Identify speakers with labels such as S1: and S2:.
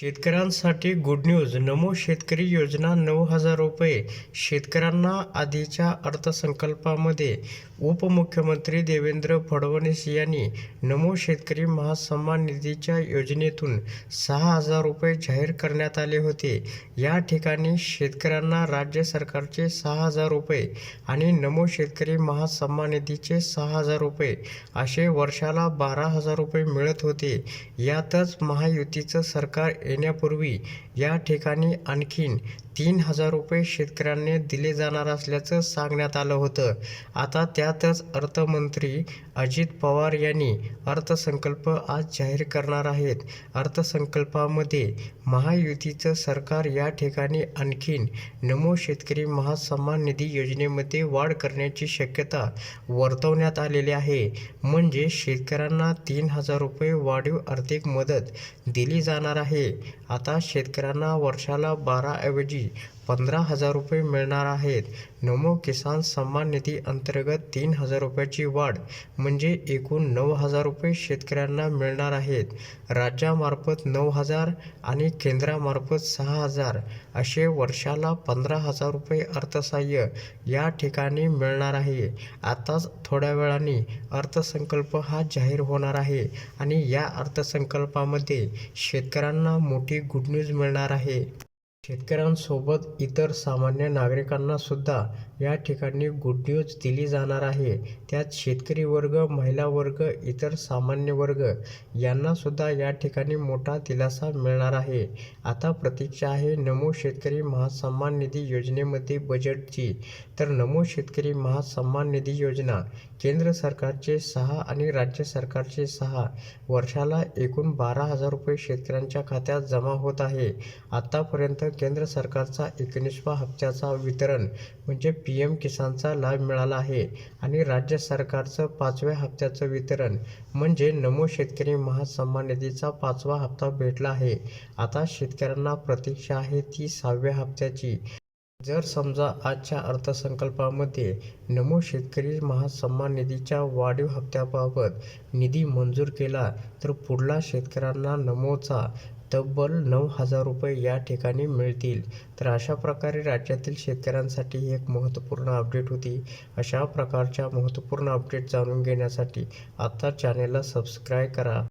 S1: शेतकऱ्यांसाठी good news नमो शेतकरी योजना नऊ हजार रुपये. शेतकऱ्यांना आधीच्या अर्थसंकल्पामध्ये उपमुख्यमंत्री देवेंद्र फडणवीस यांनी नमो शेतकरी महासन्मान निधीच्या योजनेतून सहा हजार रुपये जाहीर करण्यात आले होते. या ठिकाणी शेतकऱ्यांना राज्य सरकारचे सहा हजार रुपये आणि नमो शेतकरी महासन्मान निधीचे सहा हजार रुपये असे वर्षाला बारा हजार रुपये मिळत होते. यातच महायुतीचं सरकार येण्यापूर्वी या ठिकाणी आणखीन तीन हजार रुपये शेतकऱ्यांना दिले जाणार असल्याचं सांगण्यात आलं होतं. आता त्यातच अर्थमंत्री अजित पवार यांनी अर्थसंकल्प आज जाहीर करणार आहेत. अर्थसंकल्पामध्ये महायुतीचं सरकार या ठिकाणी आणखीन नमो शेतकरी महासन्मान निधी योजनेमध्ये वाढ करण्याची शक्यता वर्तवण्यात आलेली आहे. म्हणजे शेतकऱ्यांना तीन हजार रुपये वाढीव आर्थिक मदत दिली जाणार आहे. आता शेतकऱ्यांना वर्षाला बाराऐवजी पंधरा हजार रुपये मिळणार आहेत. नमो किसान सन्मान निधी अंतर्गत तीन हजार रुपयाची वाढ म्हणजे एकूण नऊ हजार रुपये शेतकऱ्यांना मिळणार आहेत. राज्यामार्फत नऊ हजार आणि केंद्रामार्फत सहा हजार असे वर्षाला पंधरा हजार रुपये अर्थसहाय्य या ठिकाणी मिळणार आहे. आताच थोड्या वेळाने अर्थसंकल्प हा जाहीर होणार आहे आणि या अर्थसंकल्पामध्ये शेतकऱ्यांना मोठी गुड न्यूज मिळणार आहे. शेतकऱ्यांसोबत इतर सामान्य नागरिकांना सुद्धा या ठिकाणी गुड न्यूज दिली जाणार आहे. त्यात शेतकरी वर्ग महिला वर्ग इतर सामान्य वर्ग यांना सुद्धा या ठिकाणी मोठा दिलासा मिळणार आहे. आता प्रतीक्षा आहे नमो शेतकरी महासन्मान निधी योजनेमध्ये बजेटची तर नमो शेतकरी महासन्मान निधी योजना केंद्र सरकारचे सहा आणि राज्य सरकारचे सहा. वर्षाला एकूण बारा हजार रुपये शेतकऱ्यांच्या खात्यात जमा होत आहे. आतापर्यंत केंद्र सरकारचा एकोणीसवा हप्त्याचा वितरण म्हणजे पी एम किसानचा लाभ मिळाला आहे आणि राज्य सरकारचं पाचव्या हप्त्याचं वितरण म्हणजे नमो शेतकरी महासन्मान निधीचा पाचवा हप्ता भेटला आहे. आता शेतकऱ्यांना प्रतीक्षा आहे ती सहाव्या हप्त्याची. जर समजा आजच्या अर्थसंकल्पामध्ये नमो शेतकरी महासन्मान निधीच्या वाढीव हप्त्याबाबत निधी मंजूर केला तर पुढला शेतकऱ्यांना नमोचा तब्बल नऊ हजार रुपये या ठिकाणी मिळतील. तर अशा प्रकारे राज्यातील शेतकऱ्यांसाठी ही एक महत्त्वपूर्ण अपडेट होती. अशा प्रकारच्या महत्त्वपूर्ण अपडेट जाणून घेण्यासाठी आत्ता चॅनेलला सबस्क्राईब करा.